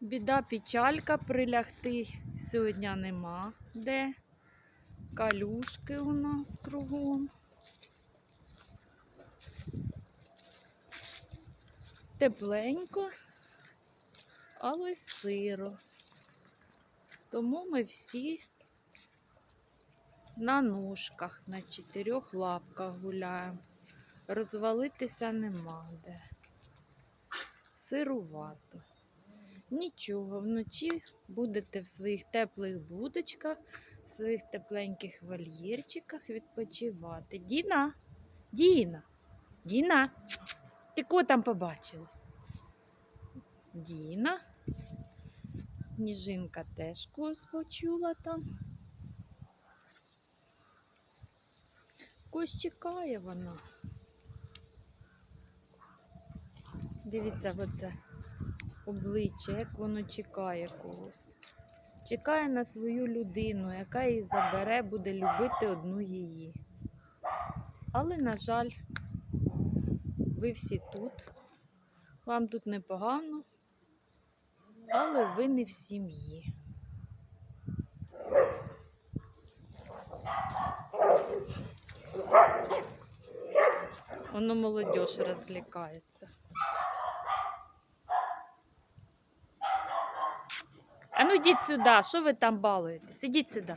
Біда печалька прилягти сьогодні нема де. Калюшки у нас кругом. Тепленько, але сиро. Тому ми всі на ножках, на чотирьох лапках гуляємо. Розвалитися нема де. Сирувато. Нічого, вночі будете в своїх теплих будочках, в своїх тепленьких вольєрчиках відпочивати. Діна, Діна, Діна, ти кого там побачила? Діна. Сніжинка теж когось почула там. Когось чекає вона. Дивіться, оце обличчя, як воно чекає когось. Чекає на свою людину, яка її забере, буде любити одну її. Але, на жаль, ви всі тут. Вам тут непогано, але ви не в сім'ї. Воно молодь розлікається. А ну йдіть сюди, що ви там балуєте? Сидіть сюди.